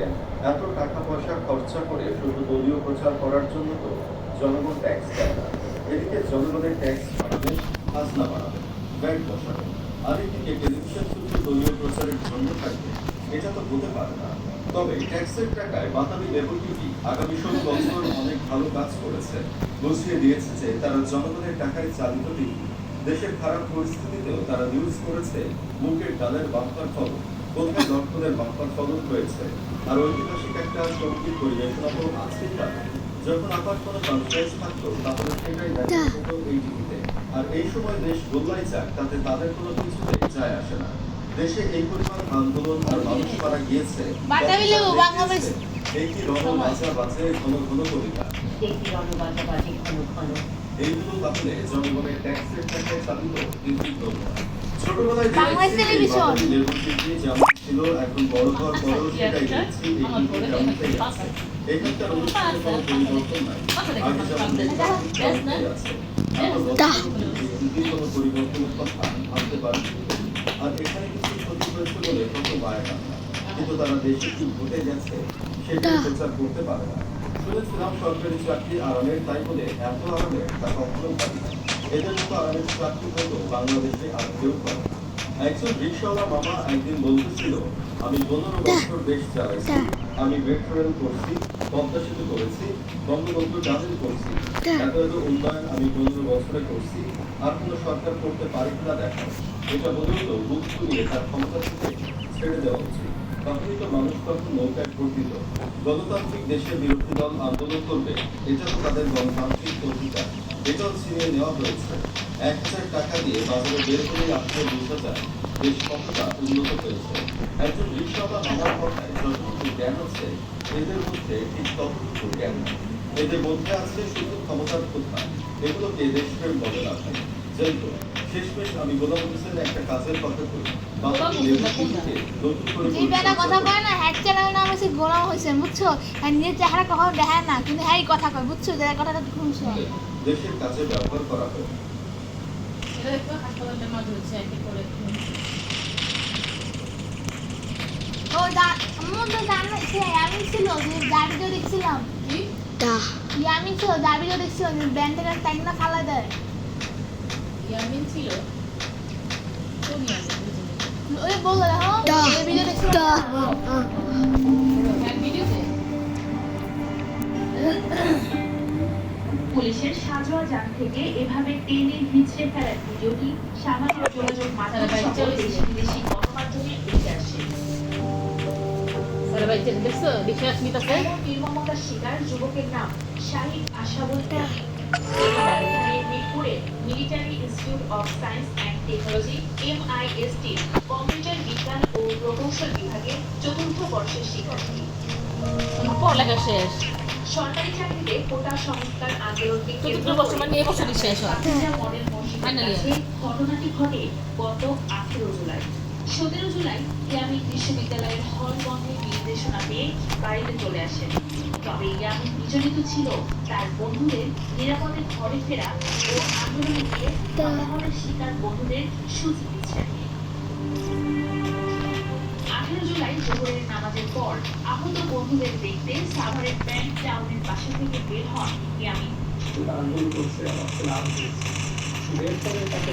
বলছিলেন এত টাকা পয়সা খরচা করে শুধু দলীয় প্রচার করার জন্য তো জনগণ ট্যাক্স দেয় এদিকে জনগণের ট্যাক্স বাড়াবেন, খাজনা বাড়াবেন ব্যাংক বসাবেন। আরেকদিকে টেলিভিশন শুধু দলীয় প্রচারের জন্য থাকবে, এটা তো হতে পারে না। তবে ট্যাক্সের টাকায় বাতাবি লেবু আগামী ষোলো বছর অনেক ভালো কাজ করেছে। বুঝিয়ে দিয়েছে যে তারা জনগণের টাকায় চালিত টিভি দেশের খারাপ পরিস্থিতিতেও তারা নিউজ করেছে, মুখের ডালের বাম্পার ফলন কোথায় দর্শনের বাম্পার ফলন হয়েছে আর ঐতিহাসিক একটা সংগীত পরিবেশনা তো। আছেই তারা যখন আবার কোনো কনফারেন্স থাকতো তাহলে সেটাই দেখা যেত এই টিভিতে। আর এই সময় দেশ গোল্লাই যাক তাতে তাদের কোনো কিছুতে যায় আসে না। দেশে এই পরিমাণ আন্দোলন আর মানুষ মারা গিয়েছে এই কি রণ বাঁচা বাঁচে ঘন ঘন কবিতা। দেখি রণবাজা বাজে ঘন ঘন। এইগুলো তাহলে জনগণের ট্যাক্সের টাকায় চালিত কিন্তু। ছোটবেলায় এই যেমন ছিল এখন বড় হওয়ার পরেও সেটাই দেখছি এই চিঠি যেমনটাই আছে। এখানকার অনুষ্ঠানে কোনো পরিবর্তন নাই। আগে যেমন দেখতাম তেমনটাই আছে। এখন বর্তমানে কোনো পরিবর্তনের কথা ভাবতে পারছি না। আর এখানে কিছু ক্ষতি হয়েছে বলে কত মায়া কান্না কিন্তু তারা দেশে কি ঘটে গেছে সেটা প্রচার করতে পারে না। শুনেছিলাম সরকারি চাকরি আরামের তাই বলে এত আরামের তা কখনো না। এদের মতো আরামের চাকরি হয়তো বাংলাদেশে আর কেউ না। একজন রিক্সাওয়ালা মামা একদিন বলতেছিল আমি পনেরো বছর দেশ চালাইছি আমি মেট্রো রেল করছি পদ্মা সেতু করেছি বঙ্গবন্ধু টানেল করছি এত এত উন্নয়ন আমি পনেরো বছরে করছি আর কোনো সরকার করতে পারে কিনা দেখো এটা বলেও তো বুক ফুলিয়ে তার ক্ষমতা থেকে ছেড়ে দেওয়া উচিত। তখনই তো মানুষ তখন নৌকায় ভোট গণতান্ত্রিক দেশের বিরোধী দল আন্দোলন করবে, এটা তো তাদের গণতান্ত্রিক অধিকার। এটাও ছিনিয়ে নেওয়া হয়েছে। এক হাজার টাকা দিয়ে বাজারে বের করে আপনার বোঝা যায় দেশ কতটা উন্নত হয়েছে? একজন রিক্সাওয়ালা মামার কথায় যতটুকু জ্ঞান আছে, এদের মধ্যে ঠিক ততটুকু জ্ঞান এদের মধ্যে আছে শুধু ক্ষমতার কথা এগুলোকে দেশপ্রেম বলে না ভাই। যাই হোক শেষমেশ আমি গোলাম হোসেনের একটা কাজের কথা করি বাংলাদেশ লেবু টিভিকে নতুন করে যে বেটা কথা কয় না হ্যাক চ্যানেল নাম হচ্ছে গোলাম হোসেন বুঝছ? হ্যাঁ নিজের চেহারা কখনো দেখায় না কিন্তু হ্যাঁ কথা কয় বুঝছ? যে কথাটা শুনছো। দেশের কাছে ব্যবহার করা হয়। এটা দেখতো হাসপাতালের মাঝে হচ্ছে একে করে ও তো জানা আমি ছিল যে দাবিটা দেখছিলাম। কি আমি ছিল দেখছিলাম যে টাইম না ফালা দেয় ইয়ামিন ছিল? কোন ইয়ামিন? ওই বলল দেখো এই ভিডিও দেখছিলাম পুলিশের সাজোয়া যান থেকে এভাবে টেনে হিচড়ে ফেলার ভিডিওটি সামাজিক যোগাযোগ মাধ্যম। দেশি বিদেশি গণমাধ্যমে উঠে আসে। শিকার যুবকের নাম শাহিদ আশাবুল। মিরপুরে military institute of science and technology MIST computer বিজ্ঞান ও প্রকৌশল বিভাগে চতুর্থ বর্ষের শিক্ষার্থী। পড়ালেখা শেষ। সরকারি চাকরিতে কোটা সংস্কার আন্দোলনকে চতুর্থ করে মানে শেষ হয়। মডেল ঘটনাটি ঘটে গত আঠেরো জুলাই। সতেরো জুলাই ইয়ামিন বিশ্ববিদ্যালয়ের হল বন্ধের নির্দেশনা বাড়িতে চলে আসেন তবে ইয়ামিন বিচলিত ছিল তার বন্ধুদের নিরাপদে ঘরে ফেরা ও আন্দোলনে গিয়ে হতাহতের শিকার বন্ধুদের সূচি দিচ্ছেন আঠেরো জুলাই জোহরের নামাজের পর আহত বন্ধুদের দেখতে সাভারের ব্যাংক টাউনের বাসা থেকে বের হন ইয়ামিন। আন্দোলন তাকে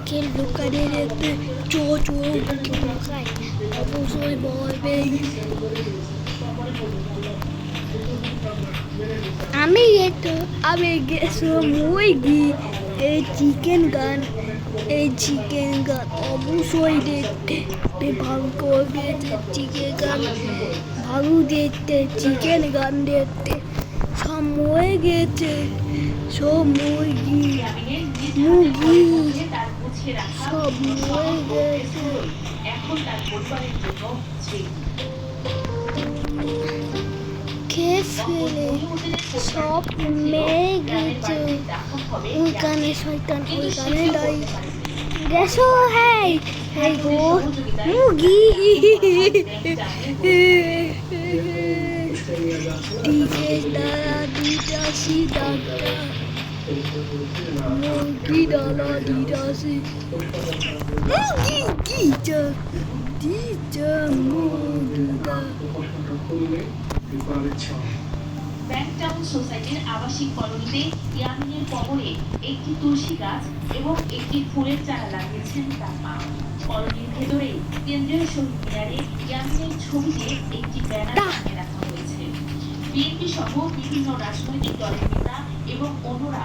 que Jojo que buscar অবশ্যই বলবে আমি একটু আমি গেছিলাম ওই গিয়ে এই চিকেন গান এই চিকেন গান অবশ্যই দেখতে ভালো করবে চিকেন গান ভালো দেখতে চিকেন গান দেখতে সময় গেছে গিয়ে মুরগি। রাখা সব মরে গেছে। জন্য ফেলে সব মেয়ে গেছে ওইখানে শয়তান দাই গেছো হ্যাঁ হ্যাঁ গো মুগি দিকে দিদাসি দিদাসি ব্যাংকটাউন সোসাইটির আবাসিক কলোনিতে ইয়ামিনের কবরে একটি তুলসী গাছ এবং একটি ফুলের চারা লাগিয়েছেন তার মা। কলোনির ভেতরে কেন্দ্রীয় শহীদ মিনারে ইয়ামিনের ছবিতে একটি ব্যানার টাঙিয়ে রাখা হয়েছে। বিএনপি সহ বিভিন্ন রাজনৈতিক দলের নেতা এবং অন্যরা।